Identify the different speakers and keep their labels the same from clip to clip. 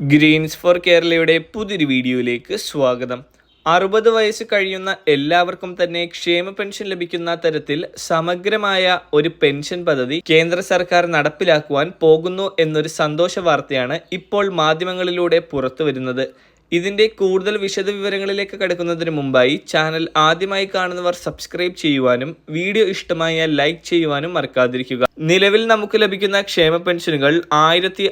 Speaker 1: Green's four കേരളയുടെ പുതിയൊരു വീഡിയോയിലേക്ക് സ്വാഗതം. അറുപത് വയസ്സ് കഴിയുന്ന എല്ലാവർക്കും തന്നെ ക്ഷേമ പെൻഷൻ ലഭിക്കുന്ന തരത്തിൽ സമഗ്രമായ ഒരു പെൻഷൻ പദ്ധതി കേന്ദ്ര സർക്കാർ നടപ്പിലാക്കുവാൻ പോകുന്നു എന്നൊരു സന്തോഷ വാർത്തയാണ് ഇപ്പോൾ മാധ്യമങ്ങളിലൂടെ പുറത്തു വരുന്നത് ഇതിന്റെ കൂടുതൽ വിശദ വിവരങ്ങളിലേക്ക് കടക്കുന്നതിന് മുമ്പായി ചാനൽ ആദ്യമായി കാണുന്നവർ സബ്സ്ക്രൈബ് ചെയ്യുവാനും വീഡിയോ ഇഷ്ടമായാൽ ലൈക്ക് ചെയ്യുവാനും മറക്കാതിരിക്കുക. നിലവിൽ നമുക്ക് ലഭിക്കുന്ന ക്ഷേമ പെൻഷനുകൾ ആയിരത്തി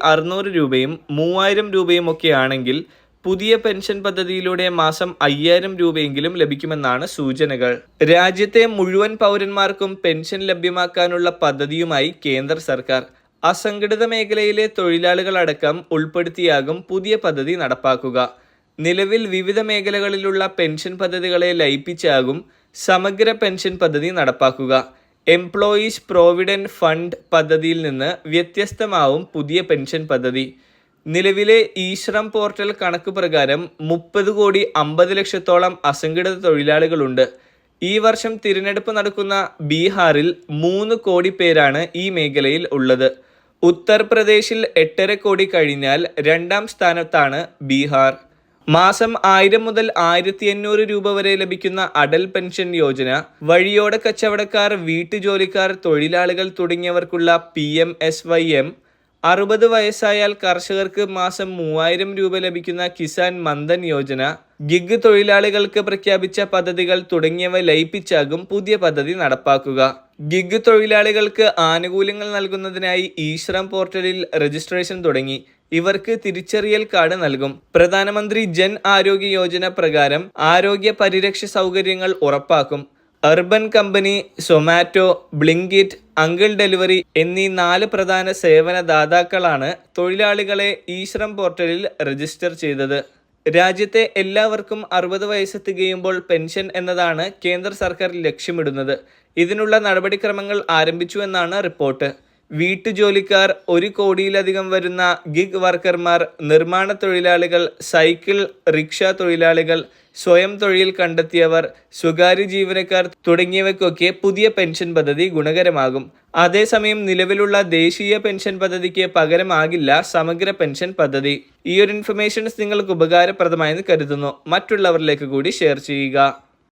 Speaker 1: രൂപയും മൂവായിരം രൂപയും ഒക്കെ ആണെങ്കിൽ പുതിയ പെൻഷൻ പദ്ധതിയിലൂടെ മാസം അയ്യായിരം രൂപയെങ്കിലും ലഭിക്കുമെന്നാണ് സൂചനകൾ. രാജ്യത്തെ മുഴുവൻ പൗരന്മാർക്കും പെൻഷൻ ലഭ്യമാക്കാനുള്ള പദ്ധതിയുമായി കേന്ദ്ര സർക്കാർ. അസംഘടിത മേഖലയിലെ തൊഴിലാളികളടക്കം ഉൾപ്പെടുത്തിയാകും പുതിയ പദ്ധതി നടപ്പാക്കുക. നിലവിൽ വിവിധ മേഖലകളിലുള്ള പെൻഷൻ പദ്ധതികളെ ലയിപ്പിച്ചാകും സമഗ്ര പെൻഷൻ പദ്ധതി നടപ്പാക്കുക. എംപ്ലോയീസ് പ്രോവിഡന്റ് ഫണ്ട് പദ്ധതിയിൽ നിന്ന് വ്യത്യസ്തമാവും പുതിയ പെൻഷൻ പദ്ധതി. നിലവിലെ ഈശ്രം പോർട്ടൽ കണക്ക് പ്രകാരം മുപ്പത് കോടി അമ്പത് ലക്ഷത്തോളം അസംഘടിത തൊഴിലാളികളുണ്ട്. ഈ വർഷം തിരഞ്ഞെടുപ്പ് നടക്കുന്ന ബീഹാറിൽ മൂന്ന് കോടി പേരാണ് ഈ മേഖലയിൽ ഉള്ളത്. ഉത്തർപ്രദേശിൽ എട്ടര കോടി കഴിഞ്ഞാൽ രണ്ടാം സ്ഥാനത്താണ് ബീഹാർ. മാസം ആയിരം മുതൽ ആയിരത്തി എണ്ണൂറ് രൂപ വരെ ലഭിക്കുന്ന അടൽ പെൻഷൻ യോജന വഴിയോട കച്ചവടക്കാർ വീട്ടുജോലിക്കാർ തൊഴിലാളികൾ തുടങ്ങിയവർക്കുള്ള P M S Y M അറുപത് വയസ്സായാൽ കർഷകർക്ക് മാസം മൂവായിരം രൂപ ലഭിക്കുന്ന കിസാൻ മന്ദൻ യോജന ഗിഗ് തൊഴിലാളികൾക്ക് പ്രഖ്യാപിച്ച പദ്ധതികൾ തുടങ്ങിയവ ലയിപ്പിച്ചാകും പുതിയ പദ്ധതി നടപ്പാക്കുക. ഗിഗ് തൊഴിലാളികൾക്ക് ആനുകൂല്യങ്ങൾ നൽകുന്നതിനായി ഈശ്രം പോർട്ടലിൽ രജിസ്ട്രേഷൻ തുടങ്ങി. ഇവർക്ക് തിരിച്ചറിയൽ കാർഡ് നൽകും. പ്രധാനമന്ത്രി ജൻ ആരോഗ്യ യോജന പ്രകാരം ആരോഗ്യ പരിരക്ഷ സൗകര്യങ്ങൾ ഉറപ്പാക്കും. Urban Company Zomato Blinkit uncle delivery എന്നീ നാല് പ്രധാന സേവന ദാതാക്കളാണ് തൊഴിലാളികളെ ഈശ്രം പോർട്ടലിൽ രജിസ്റ്റർ ചെയ്തത്. രാജ്യത്തെ എല്ലാവർക്കും അറുപത് വയസ്സ് തികയുമ്പോൾ പെൻഷൻ എന്നതാണ് കേന്ദ്ര സർക്കാർ ലക്ഷ്യമിടുന്നത്. ഇതിനുള്ള നടപടിക്രമങ്ങൾ ആരംഭിച്ചു എന്നാണ് റിപ്പോർട്ട്. വീട്ടുജോലിക്കാർ ഒരു കോടിയിലധികം വരുന്ന ഗിഗ് വർക്കർമാർ നിർമ്മാണ തൊഴിലാളികൾ സൈക്കിൾ റിക്ഷ തൊഴിലാളികൾ സ്വയം തൊഴിൽ കണ്ടെത്തിയവർ സ്വകാര്യ ജീവനക്കാർ തുടങ്ങിയവയ്ക്കൊക്കെ പുതിയ പെൻഷൻ പദ്ധതി ഗുണകരമാകും. അതേസമയം നിലവിലുള്ള ദേശീയ പെൻഷൻ പദ്ധതിക്ക് പകരമാകില്ല സമഗ്ര പെൻഷൻ പദ്ധതി. ഈ ഒരു ഇൻഫർമേഷൻസ് നിങ്ങൾക്ക് ഉപകാരപ്രദമായെന്ന് കരുതുന്നു. മറ്റുള്ളവരിലേക്ക് കൂടി ഷെയർ ചെയ്യുക.